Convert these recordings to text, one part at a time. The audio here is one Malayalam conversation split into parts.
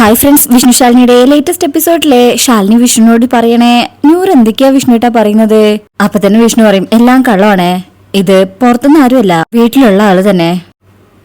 ഹായ് ഫ്രണ്ട്സ് വിഷ്ണു ശാലിനിയുടെ ലേറ്റസ്റ്റ് എപ്പിസോഡിലെ ശാലിനി വിഷ്ണുവിനോട് പറയണേ ന്യൂർ എന്തൊക്കെയാ വിഷ്ണുട്ടാ പറയുന്നത്? അപ്പൊ തന്നെ വിഷ്ണു പറയും എല്ലാം കള്ളമാണേ. ഇത് പുറത്തുനിന്ന് ആരുമല്ല വീട്ടിലുള്ള ആൾ തന്നെ.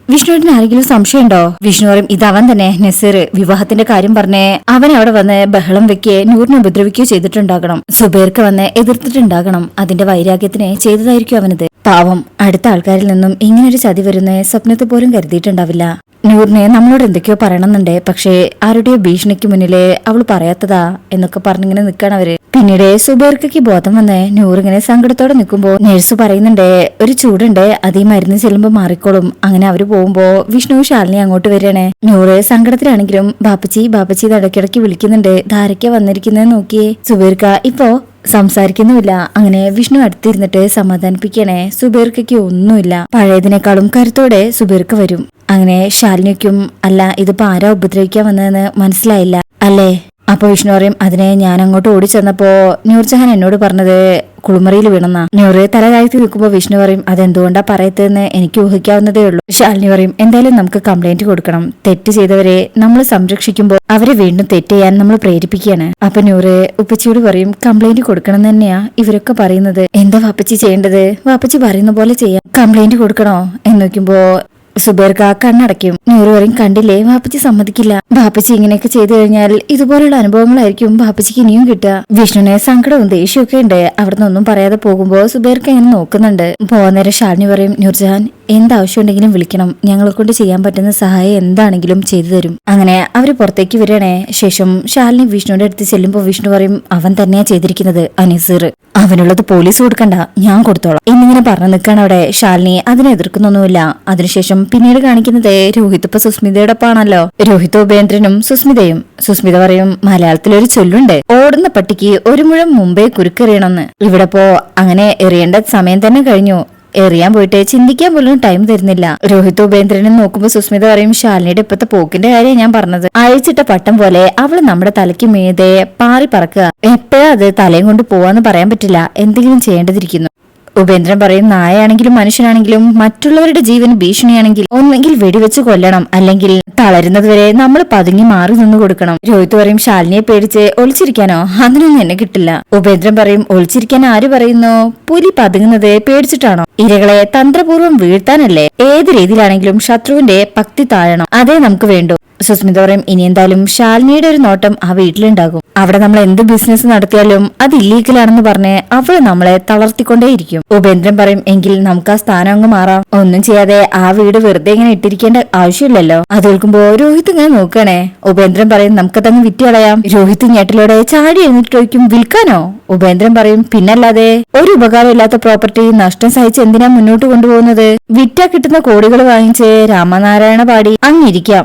വിഷ്ണുവിന് ആരെങ്കിലും സംശയമുണ്ടോ? വിഷ്ണു പറയും ഇത് അവൻ തന്നെ നസീർ. വിവാഹത്തിന്റെ കാര്യം പറഞ്ഞേ അവൻ അവിടെ വന്ന് ബഹളം വെക്കുകയോ നൂറിനെ ഉപദ്രവിക്കുകയോ ചെയ്തിട്ടുണ്ടാകണം. സുബേർക്ക് വന്ന് എതിർത്തിട്ടുണ്ടാകണം. അതിന്റെ വൈരാഗ്യത്തിന് ചെയ്തതായിരിക്കും അവനത്. പാവം അടുത്ത ആൾക്കാരിൽ നിന്നും ഇങ്ങനൊരു ചതി വരുന്ന സ്വപ്നത്തെ പോലും കരുതിയിട്ടുണ്ടാവില്ല. നൂറിനെ നമ്മളോട് എന്തൊക്കെയോ പറയണമെന്നുണ്ട് പക്ഷേ ആരുടെയോ ഭീഷണിക്ക് മുന്നിലെ അവൾ പറയാത്തതാ എന്നൊക്കെ പറഞ്ഞിങ്ങനെ നിൽക്കണം അവർ. പിന്നീട് സുബേർക്കൊക്കെ ബോധം വന്ന് നൂറിങ്ങനെ സങ്കടത്തോടെ നിൽക്കുമ്പോൾ നേഴ്സ് പറയുന്നുണ്ട് ഒരു ചൂടുണ്ട് അത് ഈ മരുന്ന് ചെല്ലുമ്പോൾ മാറിക്കോളും. അങ്ങനെ അവർ പോകുമ്പോ വിഷ്ണു ശാലിനി അങ്ങോട്ട് വരണേ നൂറ് സങ്കടത്തിലാണെങ്കിലും ബാപ്പച്ചി ബാപ്പച്ചി ഇടയ്ക്കിടയ്ക്ക് വിളിക്കുന്നുണ്ട്. ധാരയ്ക്ക വന്നിരിക്കുന്നത് നോക്കിയേ. സുബീർക്ക ഇപ്പോ സംസാരിക്കുന്നുമില്ല. അങ്ങനെ വിഷ്ണു അടുത്തിരുന്നിട്ട് സമാധാനിപ്പിക്കണേ. സുബീർക്കയ്ക്ക് ഒന്നുമില്ല. പഴയതിനേക്കാളും കരുത്തോടെ സുബീർക്ക വരും. അങ്ങനെ ശാലിനിക്കും അല്ല ഇതിപ്പോ ആരാ ഉപദ്രവിക്കാൻ വന്നതെന്ന് മനസ്സിലായില്ല. അല്ലേ? അപ്പൊ വിഷ്ണു പറയും അതിനെ ഞാൻ അങ്ങോട്ട് ഓടി ചെന്നപ്പോൾ നൂർജഹാൻ എന്നോട് പറഞ്ഞത് കുളിമുറിയിൽ വീണെന്നാ. നൂറ് തല താഴ്ത്തി നിൽക്കുമ്പോ വിഷ്ണു പറയും അതെന്തുകൊണ്ടാ പറയത്തതെന്ന് എനിക്ക് ഊഹിക്കാവുന്നതേ ഉള്ളൂ. ശാലിനി പറയും എന്തായാലും നമുക്ക് കംപ്ലൈന്റ് കൊടുക്കണം. തെറ്റ് ചെയ്തവരെ നമ്മൾ സംരക്ഷിക്കുമ്പോൾ അവരെ വീണ്ടും തെറ്റ് ചെയ്യാൻ നമ്മൾ പ്രേരിപ്പിക്കുകയാണ്. അപ്പൊ നൂറ് ഉപ്പച്ചിയോട് പറയും കംപ്ലൈന്റ് കൊടുക്കണം തന്നെയാ. ഇവരൊക്കെ പറയുന്നത് എന്താ വാപ്പച്ചി ചെയ്യേണ്ടത്? വാപ്പച്ചി പറയുന്ന പോലെ ചെയ്യാം. കംപ്ലൈന്റ് കൊടുക്കണോ എന്ന് നോക്കുമ്പോ സുബേർക്ക കണ്ണടയ്ക്കും നൂറ് പറയും കണ്ടില്ലേ? ബാപ്പച്ചി സമ്മതിക്കില്ല. ബാപ്പച്ചി ഇങ്ങനെയൊക്കെ ചെയ്തു കഴിഞ്ഞാൽ ഇതുപോലുള്ള അനുഭവങ്ങളായിരിക്കും ബാപ്പച്ചിക്ക് ഇനിയും കിട്ടുക. വിഷ്ണുവിനെ സങ്കടവും ദേഷ്യമൊക്കെ ഉണ്ട്. അവിടുന്ന് ഒന്നും പറയാതെ പോകുമ്പോ സുബേർക്ക ഇങ്ങനെ നോക്കുന്നുണ്ട്. പോകുന്നേരം ഷാലിനി പറയും നൂർജഹാൻ എന്താവശ്യം ഉണ്ടെങ്കിലും വിളിക്കണം. ഞങ്ങളെ കൊണ്ട് ചെയ്യാൻ പറ്റുന്ന സഹായം എന്താണെങ്കിലും ചെയ്തു തരും. അങ്ങനെ അവർ പുറത്തേക്ക് വരണേ ശേഷം ശാലിനി വിഷ്ണുവിന്റെ അടുത്ത് ചെല്ലുമ്പോൾ വിഷ്ണു പറയും അവൻ തന്നെയാ ചെയ്തിരിക്കുന്നത് അനീസർ. അവനുള്ളത് പോലീസ് കൊടുക്കണ്ട. ഞാൻ കൊടുത്തോളാം. എന്നിങ്ങനെ പറഞ്ഞു നിൽക്കാണ് അവിടെ ശാലിനി. അതിനെ എതിർക്കുന്നൊന്നുമില്ല. അതിനുശേഷം പിന്നീട് കാണിക്കുന്നത് രോഹിത് ഇപ്പൊ സുസ്മിതയോടൊപ്പാണല്ലോ രോഹിത് ഉപേന്ദ്രനും സുസ്മിതയും. സുസ്മിത പറയും മലയാളത്തിൽ ഒരു ചൊല്ലുണ്ട്. ഓടുന്ന പട്ടിക്ക് ഒരു മുഴം മുമ്പേ കുരുക്കെറിയണമെന്ന്. ഇവിടെ പോ. അങ്ങനെ എറിയേണ്ട സമയം തന്നെ കഴിഞ്ഞു. എറിയാൻ പോയിട്ട് ചിന്തിക്കാൻ പോലും ടൈം തരുന്നില്ല. രോഹിത് ഉപേന്ദ്രനെ നോക്കുമ്പോ സുസ്മിത പറയും ശാലിനിയുടെ ഇപ്പത്തെ പോക്കിന്റെ കാര്യം ഞാൻ പറഞ്ഞത്. അഴിച്ചിട്ട പട്ടം പോലെ അവൾ നമ്മുടെ തലയ്ക്ക് മീതെ പാറി പറക്കുക. എപ്പോഴാ അത് തലയും കൊണ്ട് പോവാന്ന് പറയാൻ പറ്റില്ല. എന്തെങ്കിലും ചെയ്യേണ്ടതിരിക്കുന്നു. ഉപേന്ദ്രൻ പറയും നായയാണെങ്കിലും മനുഷ്യനാണെങ്കിലും മറ്റുള്ളവരുടെ ജീവൻ ഭീഷണിയാണെങ്കിൽ ഒന്നെങ്കിൽ വെടിവെച്ച് കൊല്ലണം അല്ലെങ്കിൽ തളരുന്നതുവരെ നമ്മൾ പതുങ്ങി മാറി നിന്നു കൊടുക്കണം. രോഹിത് പറയും ശാലിനിയെ പേടിച്ച് ഒളിച്ചിരിക്കാനോ? അതിനൊന്നും എന്നെ കിട്ടില്ല. ഉപേന്ദ്രൻ പറയും ഒളിച്ചിരിക്കാൻ ആര് പറയുന്നു? പുലി പതുങ്ങുന്നത് പേടിച്ചിട്ടാണോ? ഇരകളെ തന്ത്രപൂർവം വീഴ്ത്താനല്ലേ? ഏത് രീതിയിലാണെങ്കിലും ശത്രുവിന്റെ പക്തി താഴണം. അതേ നമുക്ക് വേണ്ടൂ. സുസ്മിത പറയും ഇനി എന്തായാലും ശാലിനിയുടെ ഒരു നോട്ടം ആ വീട്ടിലുണ്ടാകും. അവിടെ നമ്മൾ എന്ത് ബിസിനസ് നടത്തിയാലും അത് ഇല്ലീഗലാണെന്ന് പറഞ്ഞ് അവൾ നമ്മളെ തളർത്തിക്കൊണ്ടേയിരിക്കും. ഉപേന്ദ്രൻ പറയും എങ്കിൽ നമുക്ക് ആ സ്ഥാനം അങ്ങ് മാറാം. ഒന്നും ചെയ്യാതെ ആ വീട് വെറുതെ ഇങ്ങനെ ഇട്ടിരിക്കേണ്ട ആവശ്യമില്ലല്ലോ. അത് കേൾക്കുമ്പോ രോഹിത് ഇങ്ങനെ നോക്കണേ ഉപേന്ദ്രൻ പറയും നമുക്കതങ്ങ് വിറ്റുകളയാം രോഹിത് ഞെട്ടിലൂടെ ചാടി എഴുന്നിട്ട് ചോദിക്കും വിൽക്കാനോ? ഉപേന്ദ്രൻ പറയും പിന്നല്ലാതെ ഒരു ഉപകാരമില്ലാത്ത പ്രോപ്പർട്ടി നഷ്ടം സഹിച്ച് എന്തിനാ മുന്നോട്ട് കൊണ്ടുപോകുന്നത്? വിറ്റാ കിട്ടുന്ന കോടികൾ വാങ്ങിച്ച് രാമനാരായണ പാടി അങ്ങിരിക്കാം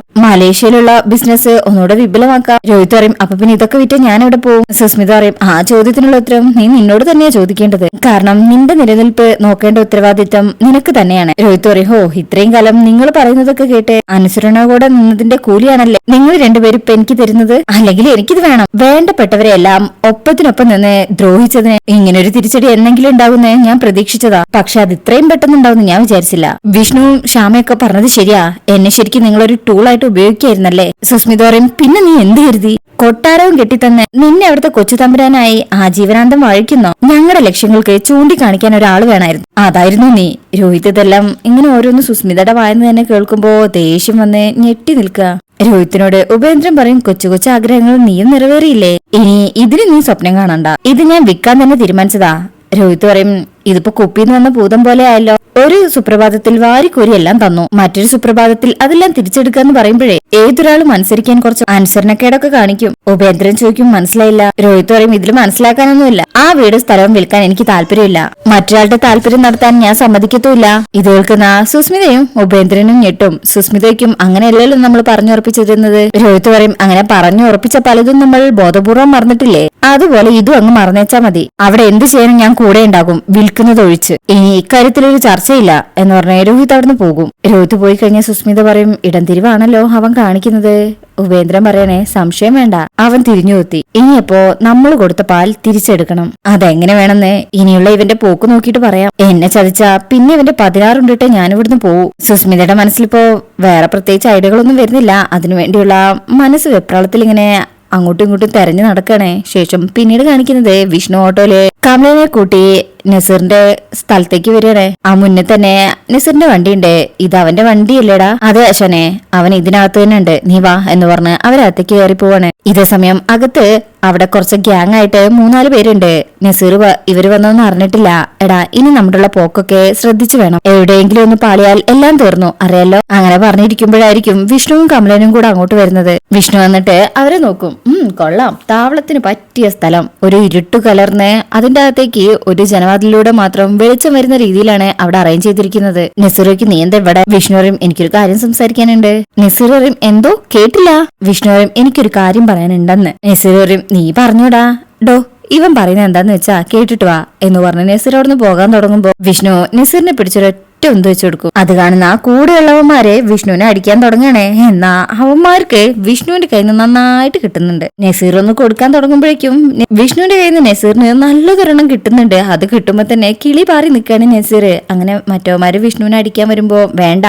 മലേഷ്യയിലുള്ള ബിസിനസ് ഒന്നുകൂടെ വിപുലമാക്കാം. രോഹിത് പറയും അപ്പൊ പിന്നെ ഇതൊക്കെ വിറ്റ് ഞാൻ എവിടെ പോകും സുസ്മിത പറയും ആ ചോദ്യത്തിനുള്ള ഉത്തരം നീ നിന്നോട് തന്നെയാ ചോദിക്കേണ്ടത്. കാരണം നിന്റെ നിലനിൽപ്പ് നോക്കേണ്ട ഉത്തരവാദിത്തം നിനക്ക് തന്നെയാണ്. രോഹിത് പറയും ഹോ ഇത്രയും കാലം നിങ്ങൾ പറയുന്നതൊക്കെ കേട്ട് അനുസരണ കൂടെ നിന്നതിന്റെ കൂലിയാണല്ലേ നിങ്ങൾ രണ്ടുപേരും ഇപ്പൊ എനിക്ക് തരുന്നത്? അല്ലെങ്കിൽ എനിക്കിത് വേണം. വേണ്ടപ്പെട്ടവരെ എല്ലാം ഒപ്പത്തിനൊപ്പം നിന്ന് ദ്രോഹിച്ചതിന് ഒരു തിരിച്ചടി എന്നെങ്കിലും ഉണ്ടാകുന്നേ ഞാൻ പ്രതീക്ഷിച്ചതാ. പക്ഷെ അത് ഇത്രയും പെട്ടെന്ന് ഉണ്ടാവുമെന്ന് ഞാൻ വിചാരിച്ചില്ല. വിഷ്ണുവും ശ്യാമയൊക്കെ പറഞ്ഞത് ശരിയാ. എന്നെ ശരിക്കും നിങ്ങളൊരു ടൂളായിട്ട് ഉപയോഗിക്കായിരുന്നല്ലേ സുസ്മിത പറയും പിന്നെ നീ എന്ത് കരുതി? കൊട്ടാരവും കെട്ടിത്തന്ന് നിന്നെ അവിടുത്തെ കൊച്ചു തമ്പുരാനായി ആജീവനാന്തം വഴിക്കുന്നോ? ഞങ്ങളുടെ ലക്ഷ്യങ്ങൾക്ക് ചൂണ്ടിക്കാണിക്കാൻ ഒരാൾ വേണമായിരുന്നു അതായിരുന്നു നീ. രോഹിത് ഇതെല്ലാം ഇങ്ങനെ ഓരോന്ന് സുസ്മിതയുടെ വായന്ന് തന്നെ കേൾക്കുമ്പോ ദേഷ്യം വന്ന് ഞെട്ടി നിൽക്കുക. രോഹിത്തിനോട് ഉപേന്ദ്രൻ പറയും കൊച്ചു കൊച്ചു ആഗ്രഹങ്ങൾ നീയും നിറവേറിയില്ലേ? ഇനി ഇതിന് നീ സ്വപ്നം കാണണ്ട. ഇത് ഞാൻ വിൽക്കാൻ തന്നെ തീരുമാനിച്ചതാ. രോഹിത് പറയും ഇതിപ്പോ കുപ്പിന്ന് വന്ന ഭൂതം പോലെ ആയല്ലോ. ഒരു സുപ്രഭാതത്തിൽ വാരിക്കോരി എല്ലാം തന്നു. മറ്റൊരു സുപ്രഭാതത്തിൽ അതെല്ലാം തിരിച്ചെടുക്കാന്ന് പറയുമ്പോഴേ ഏതൊരാളും അനുസരിക്കാൻ കുറച്ച് അനുസരണക്കേടൊക്കെ കാണിക്കും. ഉപേന്ദ്രൻ ചോദിക്കും മനസ്സിലായില്ല. രോഹിത് പറയും ഇതിൽ മനസ്സിലാക്കാനൊന്നുമില്ല. ആ വീട് സ്ഥലവും വിൽക്കാൻ എനിക്ക് താല്പര്യമില്ല. മറ്റൊരാളുടെ താല്പര്യം നടത്താൻ ഞാൻ സമ്മതിക്കത്തുമില്ല. ഇത് കേൾക്കുന്ന സുസ്മിതയും ഉപേന്ദ്രനും ഞെട്ടും. സുസ്മിതയ്ക്കും അങ്ങനെയല്ലല്ലോ നമ്മൾ പറഞ്ഞുറപ്പിച്ചിരുന്നത് രോഹിത് പറയും അങ്ങനെ പറഞ്ഞു ഉറപ്പിച്ച പലതും നമ്മൾ ബോധപൂർവം മറന്നിട്ടില്ലേ? അതുപോലെ ഇതും അങ്ങ് മറന്നേച്ചാ മതി. അവിടെ എന്ത് ചെയ്യാനും ഞാൻ കൂടെ ഉണ്ടാകും. വിൽക്കുന്നത് ഒഴിച്ച് ഇനി ഇക്കാര്യത്തിലൊരു ചർച്ചയില്ല എന്ന് പറഞ്ഞ രോഹിത് അവിടുന്ന് പോകും. രോഹിത് പോയി കഴിഞ്ഞാൽ സുസ്മിത പറയും ഇടം തിരിവാണല്ലോ അവൻ കാണിക്കുന്നത്. ഉപേന്ദ്രൻ പറയണേ സംശയം വേണ്ട അവൻ തിരിഞ്ഞു കുത്തി. ഇനിയപ്പോ നമ്മൾ കൊടുത്ത പാൽ തിരിച്ചെടുക്കണം. അതെങ്ങനെ വേണമെന്ന് ഇനിയുള്ള ഇവന്റെ പോക്ക് നോക്കിയിട്ട് പറയാം. എന്നെ ചതിച്ച പിന്നെ ഇവന്റെ പതിനാറുണ്ടിട്ട് ഞാൻ ഇവിടുന്ന് പോവും. സുസ്മിതയുടെ മനസ്സിലിപ്പോ വേറെ പ്രത്യേകിച്ച് ഐഡിയകളൊന്നും വരുന്നില്ല. അതിനുവേണ്ടിയുള്ള മനസ്സ് വെപ്രാളത്തിൽ ഇങ്ങനെ അങ്ങോട്ടും ഇങ്ങോട്ടും തെരഞ്ഞു നടക്കണേ. ശേഷം പിന്നീട് കാണിക്കുന്നത് വിഷ്ണു ഓട്ടോയിൽ കമലിനെ കൂട്ടി നസീറിന്റെ സ്ഥലത്തേക്ക് വരികയാണ്. ആ മുന്നേ തന്നെ നസീറിന്റെ വണ്ടി ഉണ്ട് ഇത് അവന്റെ വണ്ടിയല്ലേടാ. അതെ അശ്വനെ അവൻ ഇതിനകത്ത് തന്നെ ഉണ്ട് നീ വാ എന്ന് പറഞ്ഞ് അവരകത്തേക്ക് കയറി പോവാണ്. ഇതേ സമയം അകത്ത് അവിടെ കുറച്ച് ഗ്യാങ് ആയിട്ട് മൂന്നാൽ പേരുണ്ട്. നസീർ ഇവർ വന്നൊന്നും അറിഞ്ഞിട്ടില്ല. എടാ ഇനി നമ്മുടെ പോക്കൊക്കെ ശ്രദ്ധിച്ചു വേണം. എവിടെയെങ്കിലും ഒന്ന് പാളിയാൽ എല്ലാം തീർന്നു. അറിയാലോ? അങ്ങനെ പറഞ്ഞിരിക്കുമ്പോഴായിരിക്കും വിഷ്ണുവും കമലനും കൂടെ അങ്ങോട്ട് വരുന്നത്. വിഷ്ണു വന്നിട്ട് അവരെ നോക്കും. കൊള്ളാം. താവളത്തിന് പറ്റിയ സ്ഥലം. ഒരു ഇരുട്ടു കലർന്ന് അതിന്റെ അകത്തേക്ക് ഒരു ജനവാതിലൂടെ മാത്രം വെളിച്ചം വരുന്ന രീതിയിലാണ് അവിടെ അറേഞ്ച് ചെയ്തിരിക്കുന്നത്. നിസിറയ്ക്ക് നീ എന്താ ഇവിടെ? വിഷ്ണുറയും എനിക്കൊരു കാര്യം സംസാരിക്കാനുണ്ട്. നസീറും എന്തോ കേട്ടില്ല. വിഷ്ണുറയും എനിക്കൊരു കാര്യം പറയാനുണ്ടെന്ന്. നസീറും നീ പറഞ്ഞോടാ. ഡോ ഇവൻ പറയുന്നത് എന്താന്ന് വെച്ചാ കേട്ടിട്ട് വാ എന്ന് പറഞ്ഞ് നസീർ അവിടുന്ന് പോകാൻ തുടങ്ങുമ്പോ വിഷ്ണു നസീറിനെ പിടിച്ചൊരൊറ്റ ഒന്ന് വെച്ചു കൊടുക്കും? അത് കാണുന്ന ആ കൂടെയുള്ളവന്മാരെ വിഷ്ണുവിനെ അടിക്കാൻ തുടങ്ങണേ എന്നാ അവന്മാർക്ക് വിഷ്ണുവിന്റെ കയ്യിൽ നിന്ന് നന്നായിട്ട് കിട്ടുന്നുണ്ട്. നസീർ ഒന്ന് കൊടുക്കാൻ തുടങ്ങുമ്പോഴേക്കും വിഷ്ണുവിന്റെ കയ്യിൽ നിന്ന് നസീറിന് നല്ലതൊരെണ്ണം കിട്ടുന്നുണ്ട്. അത് കിട്ടുമ്പോ തന്നെ കിളി പാറി നിൽക്കാണ് നസീർ. അങ്ങനെ മറ്റവന്മാര് വിഷ്ണുവിനെ അടിക്കാൻ വരുമ്പോ വേണ്ട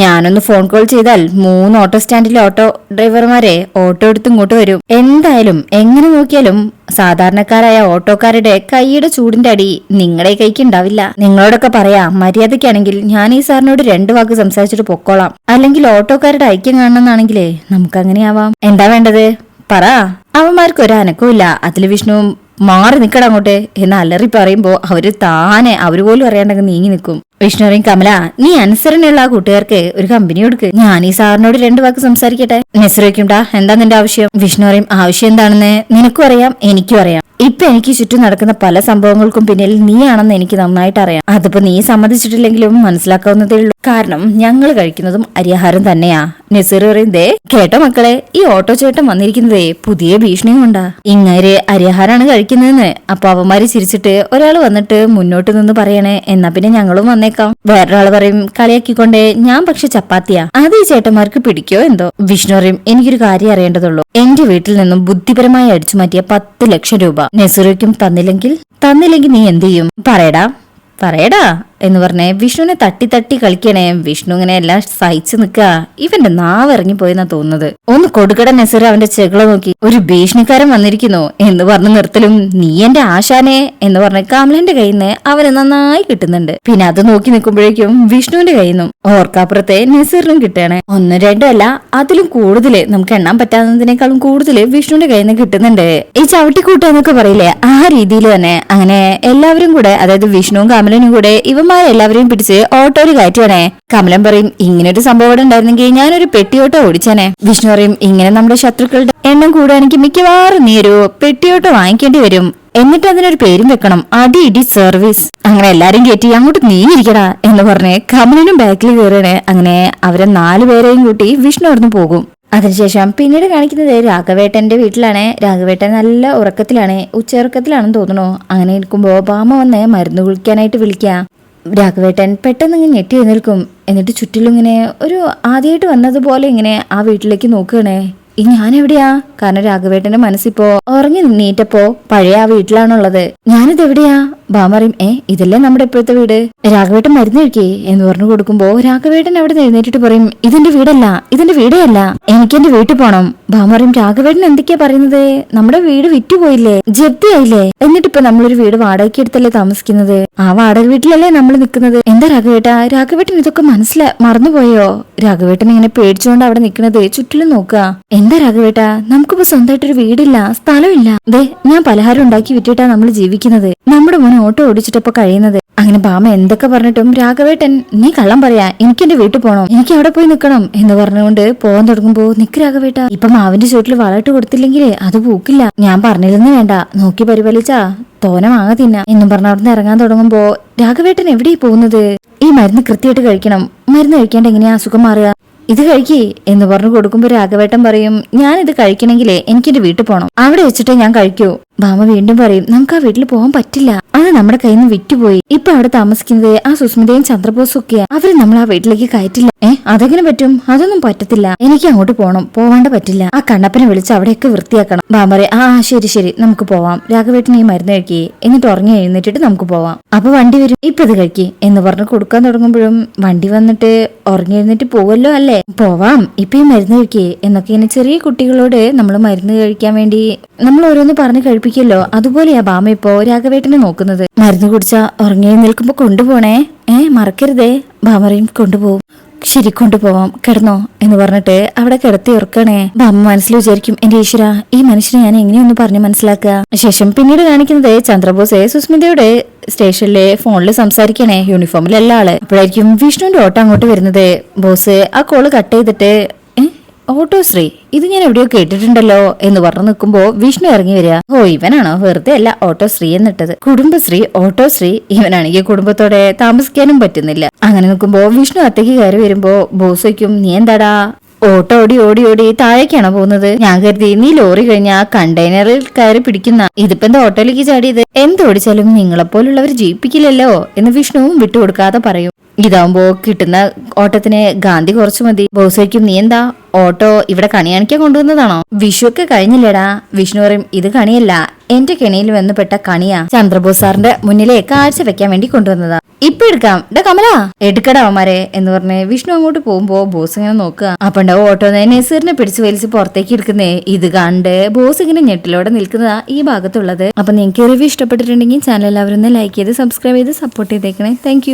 ഞാനൊന്ന് ഫോൺ കോൾ ചെയ്താൽ മൂന്ന് ഓട്ടോ സ്റ്റാൻഡിലെ ഓട്ടോ ഡ്രൈവർമാരെ ഓട്ടോ എടുത്ത് ഇങ്ങോട്ട് വരും. എന്തായാലും എങ്ങനെ നോക്കിയാലും സാധാരണക്കാരായ ഓട്ടോക്കാരുടെ കൈയുടെ ചൂടിന്റെ അടി നിങ്ങളുടെ കൈക്ക് ഉണ്ടാവില്ല. നിങ്ങളോടൊക്കെ പറയാ മര്യാദയ്ക്കാണെങ്കിൽ ഞാൻ ഈ സാറിനോട് രണ്ടു വാക്ക് സംസാരിച്ചിട്ട് പൊക്കോളാം. അല്ലെങ്കിൽ ഓട്ടോക്കാരുടെ ഐക്യം കാണണമെന്നാണെങ്കിലേ നമുക്ക് അങ്ങനെയാവാം എന്താ വേണ്ടത്? പറ. അവന്മാർക്ക് ഒരു അനക്കവും അതിൽ വിഷ്ണു മാറി നിക്കട അങ്ങോട്ട് എന്ന് അലറി പറയുമ്പോ അവർ താനെ അവർ പോലും അറിയാണ്ടങ്ങ് നീങ്ങി നിൽക്കും വിഷ്ണു പറയും കമല നീ അനുസരണയുള്ള ആ കൂട്ടുകാർക്ക് ഒരു കമ്പനി കൊടുക്ക്. ഞാൻ ഈ സാറിനോട് രണ്ടു വാക്ക് സംസാരിക്കട്ടെ. നെസ്രയ്ക്കുംടാ എന്താ നിന്റെ ആവശ്യം? വിഷ്ണു പറയും ആവശ്യം എന്താണെന്ന് നിനക്കും അറിയാം എനിക്കും അറിയാം. ഇപ്പൊ എനിക്ക് ചുറ്റും നടക്കുന്ന പല സംഭവങ്ങൾക്കും പിന്നിൽ നീയാണെന്ന് എനിക്ക് നന്നായിട്ട് അറിയാം. അതിപ്പോ നീ സമ്മതിച്ചിട്ടില്ലെങ്കിലും മനസ്സിലാക്കാവുന്നതേ ഉള്ളൂ. കാരണം ഞങ്ങൾ കഴിക്കുന്നതും അരിയാഹാരം തന്നെയാ. നസീർ പറയും കേട്ടോ മക്കളെ ഈ ഓട്ടോ ചേട്ടൻ വന്നിരിക്കുന്നതേ പുതിയ ഭീഷണി കൊണ്ടാ. ഇങ്ങേര് അരിഹാരാണ് കഴിക്കുന്നതെന്ന്. അപ്പൊ അവന്മാര് ചിരിച്ചിട്ട് ഒരാൾ വന്നിട്ട് മുന്നോട്ട് നിന്ന് പറയണേ എന്നാ പിന്നെ ഞങ്ങളും വന്നേക്കാം. വേറൊരാൾ പറയും കളിയാക്കിക്കൊണ്ടേ ഞാൻ പക്ഷെ ചപ്പാത്തിയാ. അത് ഈ ചേട്ടന്മാർക്ക് പിടിക്കോ എന്തോ? വിഷ്ണു പറയും എനിക്കൊരു കാര്യം അറിയേണ്ടതുള്ളൂ. എന്റെ വീട്ടിൽ നിന്നും ബുദ്ധിപരമായി അടിച്ചു മാറ്റിയ പത്ത് ലക്ഷം രൂപ. നെസീറയ്ക്കും തന്നില്ലെങ്കിൽ? തന്നില്ലെങ്കിൽ നീ എന്ത് ചെയ്യും? പറയടാ പറയടാ. എന്ന് പറഞ്ഞേ വിഷ്ണുവിനെ തട്ടി തട്ടി കളിക്കണേ. വിഷ്ണു ഇങ്ങനെ എല്ലാം സഹിച്ചു നിൽക്കുക ഇവന്റെ നാവ് ഇറങ്ങിപ്പോയെന്നാ തോന്നുന്നത്. ഒന്ന് കൊടുക്കട നെസർ അവന്റെ ചെകള നോക്കി. ഒരു ഭീഷണിക്കാരൻ വന്നിരിക്കുന്നു എന്ന് പറഞ്ഞു നിർത്തലും. നീ എന്റെ ആശാനെ എന്ന് പറഞ്ഞ് കമലന്റെ കയ്യിൽ നിന്ന് അവന് നന്നായി കിട്ടുന്നുണ്ട്. പിന്നെ അത് നോക്കി നിൽക്കുമ്പോഴേക്കും വിഷ്ണുവിന്റെ കയ്യിൽ നിന്നും ഓർക്കാപ്പുറത്തെ നെസറിനും കിട്ടണേ ഒന്നും രണ്ടും അല്ല അതിലും കൂടുതൽ നമുക്ക് എണ്ണാൻ പറ്റാത്തതിനേക്കാളും കൂടുതൽ വിഷ്ണുവിന്റെ കയ്യിൽ നിന്ന് കിട്ടുന്നുണ്ട്. ഈ ചവിട്ടിക്കൂട്ടെന്നൊക്കെ പറയില്ലേ? ആ രീതിയിൽ തന്നെ. അങ്ങനെ എല്ലാവരും കൂടെ അതായത് വിഷ്ണുവും കമലനും കൂടെ ഇവന്മാരെല്ലാവരെയും പിടിച്ച് ഓട്ടോയിൽ കയറ്റുവാണേ കമലൻ പറയും ഇങ്ങനൊരു സംഭവം ഇവിടെ ഉണ്ടായിരുന്നെങ്കിൽ ഞാനൊരു പെട്ടിയോട്ടോ ഓടിച്ചേനെ. വിഷ്ണു പറയും ഇങ്ങനെ നമ്മുടെ ശത്രുക്കളുടെ എണ്ണം കൂടുകയാണെങ്കിൽ മിക്കവാറും നീ ഒരു പെട്ടിയോട്ടോ വാങ്ങിക്കേണ്ടി വരും. എന്നിട്ട് അതിനൊരു പേരും വെക്കണം അടി ഇടി സർവീസ് അങ്ങനെ എല്ലാരും കയറ്റി അങ്ങോട്ട് നീങ്ങിരിക്കടാ എന്ന് പറഞ്ഞ് കമലിനും ബാക്കിൽ കയറണേ അങ്ങനെ അവരെ നാലുപേരെയും കൂട്ടി വിഷ്ണു അവിടുന്ന് പോകും. അതിനുശേഷം പിന്നീട് കാണിക്കുന്നത് രാഘവേട്ടന്റെ വീട്ടിലാണ്. രാഘവേട്ടൻ നല്ല ഉറക്കത്തിലാണ് ഉച്ചയുറക്കത്തിലാണെന്ന് തോന്നുന്നു. അങ്ങനെ ഇരിക്കുമ്പോ ബാമ വന്ന് മരുന്ന് കുളിക്കാനായിട്ട് വിളിക്കുക രാഘവേട്ടൻ പെട്ടെന്ന് ഇങ്ങനെ ഞെട്ടി എഴുന്നേൽക്കും. എന്നിട്ട് ചുറ്റിലും ഇങ്ങനെ ഒരു ആദ്യമായിട്ട് വന്നതുപോലെ ഇങ്ങനെ ആ വീട്ടിലേക്ക് നോക്കുകയാണേ. ഈ ഞാൻ എവിടെയാ കാരണം രാഘവേട്ടന്റെ മനസ്സിപ്പോ ഉറങ്ങി നീറ്റപ്പോ പഴയ ആ വീട്ടിലാണുള്ളത്. ഞാനിത് എവിടെയാ ബാമറിയും ഏ ഇതല്ലേ നമ്മുടെ ഇപ്പോഴത്തെ വീട്? രാഘവേട്ടൻ മരുന്ന് കഴിക്കേ? എന്ന് പറഞ്ഞു കൊടുക്കുമ്പോ രാഘവേട്ടൻ അവിടെ എഴുന്നേറ്റിട്ട് പറയും ഇതെന്റെ വീടല്ല ഇതെന്റെ വീടേ അല്ല എനിക്ക് എന്റെ വീട്ടിൽ പോണം. ബാമറിയും രാഘവേട്ടൻ എന്തൊക്കെയാ പറയുന്നത്? നമ്മുടെ വീട് വിറ്റുപോയില്ലേ ജപ്തിയായില്ലേ? എന്നിട്ടിപ്പോ നമ്മളൊരു വീട് വാടകയ്ക്ക് എടുത്തല്ലേ താമസിക്കുന്നത്? ആ വാടക വീട്ടിലല്ലേ നമ്മൾ നിൽക്കുന്നത്? എന്താ രാഘവേട്ട? രാഘവേട്ടൻ ഇതൊക്കെ മനസ്സിലാ മറന്നുപോയോ? രാഘവേട്ടൻ ഇങ്ങനെ പേടിച്ചുകൊണ്ട് അവിടെ നിൽക്കുന്നത് ചുറ്റിലും നോക്കുക. എന്താ രാഘവേട്ട? നമുക്കിപ്പോ സ്വന്തമായിട്ടൊരു വീടില്ല സ്ഥലമില്ല. ദേ ഞാൻ പലഹാരം ഉണ്ടാക്കി വിറ്റിട്ടാ നമ്മൾ ജീവിക്കുന്നത്. നമ്മുടെ മോനെ ഓട്ടോ ഓടിച്ചിട്ടപ്പോ കഴിയുന്നത്. അങ്ങനെ ബാമ എന്തൊക്കെ പറഞ്ഞിട്ടും രാഘവേട്ടൻ നീ കള്ളം പറയാ. എനിക്ക് എന്റെ വീട്ടിൽ പോണം. എനിക്ക് അവിടെ പോയി നിൽക്കണം. എന്ന് പറഞ്ഞുകൊണ്ട് പോകാൻ തുടങ്ങുമ്പോ നിക്ക് രാഘവേട്ട. ഇപ്പൊ മാവിന്റെ ചുവട്ടിൽ വളട്ട് കൊടുത്തില്ലെങ്കിലേ അത് പൂക്കില്ല. ഞാൻ പറഞ്ഞില്ലെന്ന് വേണ്ട. നോക്കി പരിപാലിച്ചാ. തോന മാങ്ങ തിന്ന. എന്നും പറഞ്ഞ അവിടുന്ന് ഇറങ്ങാൻ തുടങ്ങുമ്പോ രാഘവേട്ടൻ എവിടെയാ പോകുന്നത്? ഈ മരുന്ന് കൃത്യമായിട്ട് കഴിക്കണം. മരുന്ന് കഴിക്കാണ്ട് എങ്ങനെയാ അസുഖം മാറുക? ഇത് കഴിക്കേ. എന്ന് പറഞ്ഞു കൊടുക്കുമ്പോ രാഘവേട്ടൻ പറയും ഞാൻ ഇത് കഴിക്കണമെങ്കിലേ എനിക്കെന്റെ വീട്ടിൽ പോണം. അവിടെ വെച്ചിട്ട് ഞാൻ കഴിക്കൂ. ഭാമ വീണ്ടും പറയും നമുക്ക് ആ വീട്ടിൽ പോകാൻ പറ്റില്ല. അത് നമ്മുടെ കയ്യിൽ നിന്ന് വിറ്റുപോയി. ഇപ്പൊ അവിടെ താമസിക്കുന്നത് ആ സുസ്മിതയും ചന്ദ്രബോസും ഒക്കെയാ അവർ നമ്മൾ ആ വീട്ടിലേക്ക് കയറ്റില്ല. ഏ അതെങ്ങനെ പറ്റും? അതൊന്നും പറ്റത്തില്ല. എനിക്ക് അങ്ങോട്ട് പോകണം പോവാണ്ട് പറ്റില്ല. ആ കണ്ണപ്പനെ വിളിച്ച് അവിടെയൊക്കെ വൃത്തിയാക്കണം. ബാമറെ ആ ശരി ശരി. നമുക്ക് പോവാം. രാഘവേട്ടൻ ഈ മരുന്ന് കഴിക്കേ. എന്നിട്ട് ഉറങ്ങി എഴുന്നേറ്റിട്ട് നമുക്ക് പോവാം. അപ്പൊ വണ്ടി വരും. ഇപ്പൊ ഇത് കഴിക്കേ. എന്ന് പറഞ്ഞ് കൊടുക്കാൻ തുടങ്ങുമ്പോഴും വണ്ടി വന്നിട്ട് ഉറങ്ങി എഴുന്നേറ്റ് പോവല്ലോ അല്ലേ? പോവാം. ഇപ്പൊ ഈ മരുന്ന് കഴിക്കേ. എന്നൊക്കെ ഇങ്ങനെ ചെറിയ കുട്ടികളോട് നമ്മൾ മരുന്ന് കഴിക്കാൻ വേണ്ടി നമ്മൾ ഓരോന്ന് പറഞ്ഞ് കഴിപ്പിക്കുമല്ലോ അതുപോലെയാ ബാമ ഇപ്പോ രാഘവേട്ടനെ നോക്കുന്നത്. മരുന്ന് കുടിച്ച ഉറങ്ങി നിൽക്കുമ്പോ കൊണ്ടുപോണേ. ഏ മറക്കരുതേ. ബാമറയും കൊണ്ടുപോകും ശരി കൊണ്ടുപോവാം. കിടന്നോ എന്ന് പറഞ്ഞിട്ട് അവിടെ കിടത്തി ഉറക്കണേ. ബാമ മനസ്സിൽ വിചാരിക്കും എന്റെ ഈശ്വര ഈ മനുഷ്യനെ ഞാൻ എങ്ങനെയൊന്ന് പറഞ്ഞു മനസ്സിലാക്കുക? ശേഷം പിന്നീട് കാണിക്കുന്നത് ചന്ദ്രബോസെ സുസ്മിതയുടെ സ്റ്റേഷനിലെ ഫോണിൽ സംസാരിക്കണേ യൂണിഫോമിലല്ല ആൾ. അപ്പോഴായിരിക്കും വിഷ്ണുവിന്റെ ഓട്ടം അങ്ങോട്ട് വരുന്നത്. ബോസ് ആ കോൾ കട്ട് ചെയ്തിട്ട് "ഏ, ഓട്ടോ ശ്രീ ഇത് ഞാൻ എവിടെയോ കേട്ടിട്ടുണ്ടല്ലോ എന്ന് പറഞ്ഞു നിൽക്കുമ്പോ വിഷ്ണു ഇറങ്ങി വരിക. ഓ ഇവനാണോ? വെറുതെ അല്ല ഓട്ടോ ശ്രീ എന്നിട്ടത്. കുടുംബശ്രീ ഓട്ടോശ്രീ ഇവനാണെങ്കിൽ കുടുംബത്തോടെ താമസിക്കാനും പറ്റുന്നില്ല. അങ്ങനെ നിൽക്കുമ്പോ വിഷ്ണു അത്തേക്ക് കയറി വരുമ്പോ ബോസയ്ക്കും നീ എന്താടാ? ഓട്ടോ ഓടി ഓടി ഓടി താഴേക്കാണോ പോകുന്നത്? ഞാൻ കരുതി നീ ലോറി കഴിഞ്ഞാ കണ്ടെയ്നറിൽ കയറി പിടിക്കുന്ന. ഇതിപ്പോ എന്താ ഓട്ടോയിലേക്ക് ചാടിയത്? എന്തോടിച്ചാലും നിങ്ങളെപ്പോലുള്ളവർ ജയിപ്പിക്കില്ലല്ലോ? എന്ന് വിഷ്ണുവും വിട്ടുകൊടുക്കാതെ പറയും. ഇതാവുമ്പോ കിട്ടുന്ന ഓട്ടത്തിന് ഗാന്ധി കുറച്ചു മതി. ബോസയ്ക്കും നീ എന്താ ഓട്ടോ ഇവിടെ കണി കാണിക്കാൻ കൊണ്ടുവന്നതാണോ? വിഷു ഒക്കെ കഴിഞ്ഞില്ലേടാ. വിഷ്ണു പറയും ഇത് കണിയല്ല. എന്റെ കെണിയിൽ വന്നുപെട്ട കണിയാ ചന്ദ്രബോസ് സാറിന്റെ മുന്നിലെ കാഴ്ച വെക്കാൻ വേണ്ടി കൊണ്ടുവന്നതാ. ഇപ്പൊ എടുക്കാം. ഡാ കമല. എടുക്കടാ അവന്മാരെ എന്ന് പറഞ്ഞ് വിഷ്ണു അങ്ങോട്ട് പോകുമ്പോ ബോസ് ഇങ്ങനെ നോക്കുക അപ്പണ്ടാവും ഓട്ടോ നസീറിനെ പിടിച്ച് വലിച്ച് പുറത്തേക്ക് എടുക്കുന്നേ ഇത് കണ്ട് ബോസ് ഇങ്ങനെ ഞെട്ടിലോടെ നിൽക്കുന്നതാ ഈ ഭാഗത്തുള്ളത്. അപ്പൊ നിങ്ങൾക്ക് റിവ്യൂ ഇഷ്ടപ്പെട്ടിട്ടുണ്ടെങ്കിൽ ചാനൽ എല്ലാവരും ഒന്ന് ലൈക്ക് ചെയ്ത് സബ്സ്ക്രൈബ് ചെയ്ത് സപ്പോർട്ട് ചെയ്തേക്കണേ. താങ്ക്